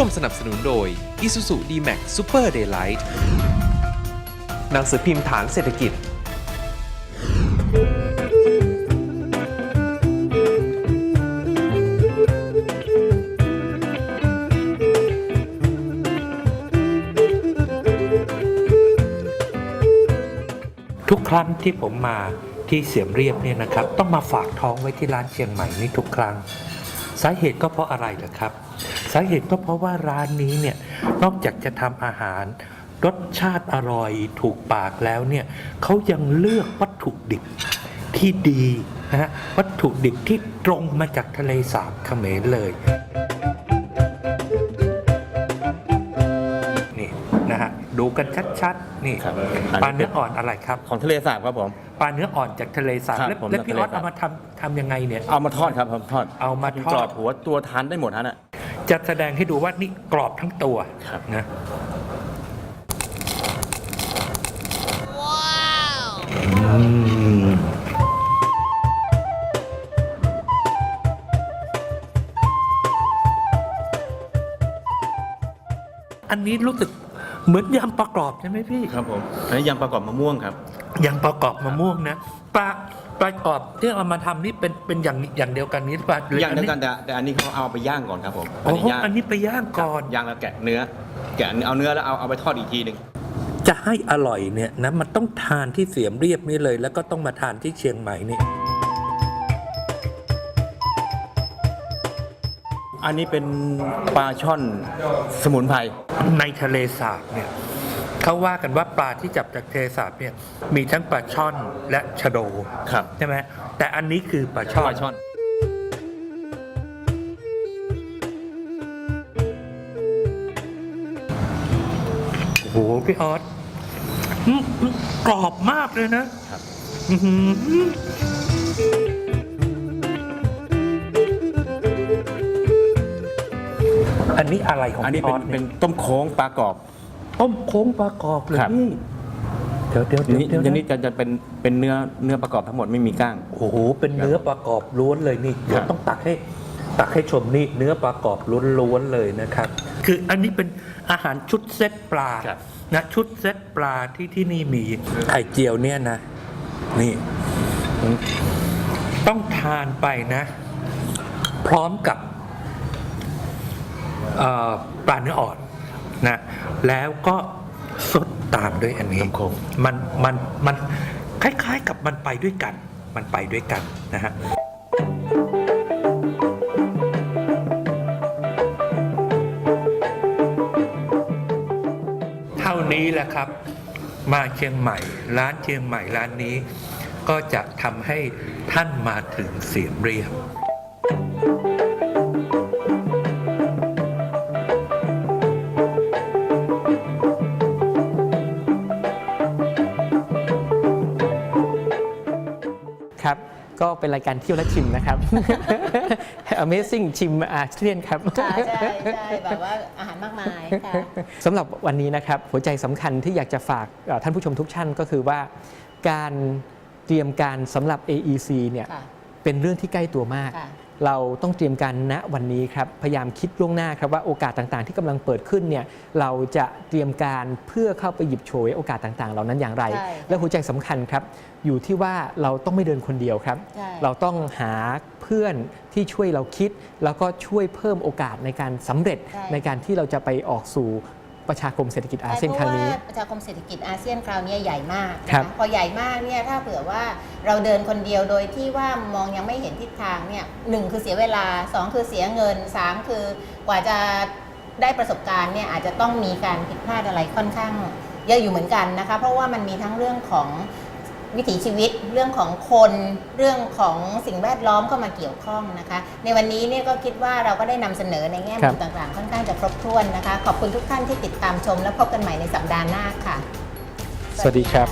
ร่วมสนับสนุนโดย Isuzu D-Max Super Daylight หนังสือพิมพ์ฐานเศรษฐกิจ ทุกครั้งที่ผมมาที่เสียมเรียบเนี่ยนะครับ ต้องมาฝากท้องไว้ที่ร้านเชียงใหม่นี่ทุกครั้ง สาเหตุก็เพราะอะไรล่ะครับ สาเหตุก็เพราะว่าร้านนี้เนี่ยนอกจากจะทำอาหาร รสชาติอร่อยถูกปากแล้วเนี่ยเขายังเลือกวัตถุดิบที่ดีนะฮะวัตถุดิบที่ตรงมาจากทะเลสาบเขมรเลยนี่นะฮะดูกันชัดๆนี่ครับปลาเนื้ออ่อนอะไรครับของทะเลสาบครับผม ปลาเนื้ออ่อนจากทะเลสาบครับแล้วผมแล้วพี่ออสจากทะเลสาบ เอามาทำทำยังไงเนี่ย เอามาทอดครับผมทอดเอามาทอด กรอบหัวตัวทานได้หมดฮะน่ะ จะแสดงให้ดูว่านี่กรอบทั้งตัวครับนะอืมอันนี้รู้สึกเหมือนยำประกอบใช่ไหมพี่ ครับผมอันนี้ยำประกอบมะม่วงครับ ยำประกอบมะม่วงนะปลา ปลากรอบที่เอามาทำนี่เป็นเป็นอย่างอย่างเดียวกันนี้หรือเปล่าหรือย่างเดียวกันแต่แต่อันนี้เขาเอาไปย่างก่อนครับผมโอ้โหย่างอันนี้ไปย่างก่อน ย่างแล้วแกะเนื้อ แกะเอาเนื้อแล้วเอาเอาไปทอดอีกทีหนึ่งจะให้อร่อยเนี่ยนะมันต้องทานที่เสียมเรียบนี่เลย แล้วก็ต้องมาทานที่เชียงใหม่นี่อันนี้เป็นปลาช่อนสมุนไพรในทะเลสาบเนี่ย เขาว่ากันว่าปลาที่จับจากทะเลสาบเนี่ยมีทั้งปลาช่อนและชะโดครับ ใช่ไหมแต่อันนี้คือปลาช่อปลานช่อน โอ้โหพี่ออสอืมอืมกรอบมากเลยนะครับ อื้อหืออันนี้อะไรของอันนี้พี่อเป็อนสเป็เนี่ยนต้มโค้งปลากรอบ ต้มโค้งปลากรอบเลยครับ พี่เดี๋ยวเดี๋ยวอันเดี๋ยวนี้เดี๋ยวอันนี้นะจะจะเป็นเป็นเนื้อเนื้อประกอบทั้งหมดไม่มีก้าง โอ้โหเป็นเนื้อประกอบล้วนเลยนี่เดี๋ยวครับ ต้องตักให้ตักให้ชมนี่เนื้อประกอบล้วนๆเลยนะครับ คืออันนี้เป็นอาหารชุดเซตปลาครับ นะชุดเซตปลาที่ที่นี่มีไข่เจียวเนี่ยนะ นี่ ต้องทานไปนะพร้อมกับเอ่อปลาเนื้ออ่อน นะแล้วก็สดตามด้วยอันนี้น้ำโค้งมันมันมันคล้ายๆกับมันไปด้วยกัน มันไปด้วยกันนะฮะเท่านี้แหละครับ มาเชียงใหม่ ร้านเชียงใหม่ร้านนี้ ก็จะทำให้ท่านมาถึงเสียมเรียบ ครับก็เป็นรายการเที่ยวและชิมนะครับ Amazing ชิมอาเซียนครับค่ะใช่ใช่แบบว่าอาหารมากมายค่ะสำหรับวันนี้นะครับหัวใจสำคัญที่อยากจะฝากเอ่อท่านผู้ชมทุกท่านก็คือว่า การเตรียมการสำหรับ AEC เนี่ยค่ะเป็นเรื่องที่ใกล้ตัวมากค่ะ เราต้องเตรียมการณวันนี้ครับพยายามคิดล่วงหน้าครับว่าโอกาสต่างๆ ที่กำลังเปิดขึ้นเนี่ยเราจะเตรียมการเพื่อเข้าไปหยิบฉวยโอกาสต่างๆ เหล่านั้นอย่างไรใช่และหัวใจสำคัญครับ อยู่ที่ว่าเราต้องไม่เดินคนเดียวครับใช่เราต้องหาเพื่อนที่ช่วยเราคิด แล้วก็ช่วยเพิ่มโอกาสในการสำเร็จใช่ในการที่เราจะไปออกสู่ ประชาคมเศรษฐกิจอาเซียนครั้งนี้เพราะว่าประชาคมเศรษฐกิจอาเซียนคราวนี้ใหญ่มากนะครัคะบพอใหญ่มากเนี่ยถ้าเผื่อว่าเราเดินคนเดียวโดยที่ว่ามองยังไม่เห็นทิศทางเนี่ยหนึ่งคือเสียเวลาสองคือเสียเงินสามคือกว่าจะได้ประสบการณ์เนี่ยอาจจะต้องมีการผิดพลาดอะไรค่อนข้างเยอะอยู่เหมือนกันนะคะเพราะว่ามันมีทั้งเรื่องของ วิถีชีวิตเรื่องของคนเรื่องของสิ่งแวดล้อมเข้ามาเกี่ยวข้องนะคะ ในวันนี้เนี่ยก็คิดว่าเราก็ได้นำเสนอในแง่ครัมุบมต่างๆ ค่อนข้างจะครบถ้วนนะคะ ขอบคุณทุกท่านที่ติดตามชม และพบกันใหม่ในสัปดาห์หน้าค่ะ สวัสดีครับ